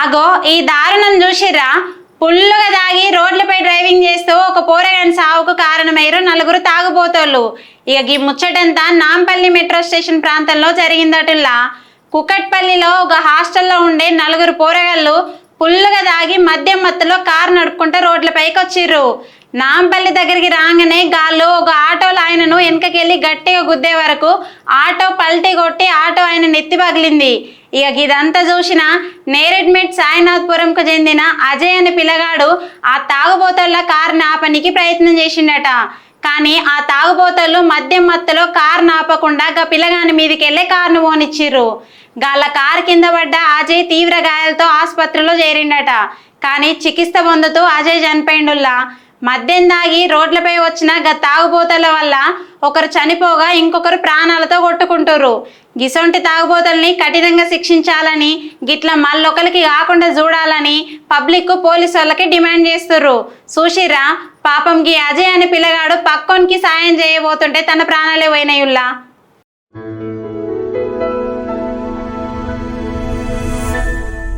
అగో ఈ దారుణం చూసిర్రా? పుల్లుగా దాగి రోడ్లపై డ్రైవింగ్ చేస్తూ ఒక పోరగాని సావుకు కారణమయ్యారు నలుగురు తాగుబోతోళ్ళు. ఇక ఈ ముచ్చటంతా నాంపల్లి మెట్రో స్టేషన్ ప్రాంతంలో జరిగిందటుల్లా. కుకట్పల్లిలో ఒక హాస్టల్లో ఉండే నలుగురు పోరగాళ్ళు పుల్లుగా దాగి మద్యం మత్తులో కారు నడుపుకుంటూ రోడ్లపైకి వచ్చిర్రు నాంపల్లి దగ్గరికి రాగానే గాళ్ళు ఒక ఆటోలో ఆయనను వెనకకెళ్ళి గట్టిగా గుద్దే వరకు ఆటో పల్టీ కొట్టి ఆటో ఆయన నెత్తి పగిలింది. ఇక ఇదంతా చూసిన నేరెడ్మెట్ సాయినాథ్పురంకు చెందిన అజయ్ అనే పిల్లగాడు ఆ తాగుబోతుల కారుని ఆపనికి ప్రయత్నం చేసిండట. కానీ ఆ తాగుబోతలు మద్యం మత్తలో కారు ఆపకుండా గా పిల్లగాని మీదకి వెళ్ళే కారును ఓనిచ్చిర్రు గాళ్ళ కారు కింద పడ్డ అజయ్ తీవ్ర గాయాలతో ఆసుపత్రిలో చేరిండట. కానీ చికిత్స పొందుతూ అజయ్ చనిపోయిండుల్లా. మద్యం దాగి రోడ్లపై వచ్చిన గా తాగుబోతల వల్ల ఒకరు చనిపోగా ఇంకొకరు ప్రాణాలతో కొట్టుకుంటుర్రు. గిసొంటి తాగుబోతుల్ని కఠినంగా శిక్షించాలని గిట్ల మళ్ళొకరికి కాకుండా చూడాలని పబ్లిక్ పోలీసు వాళ్ళకి డిమాండ్ చేస్తుర్రు. చూసిర్రా? పాపం గీ అజయ్ అనే పిల్లగాడు పక్కోనికి సాయం చేయబోతుంటే తన ప్రాణాలే పోయినాయుల్లా?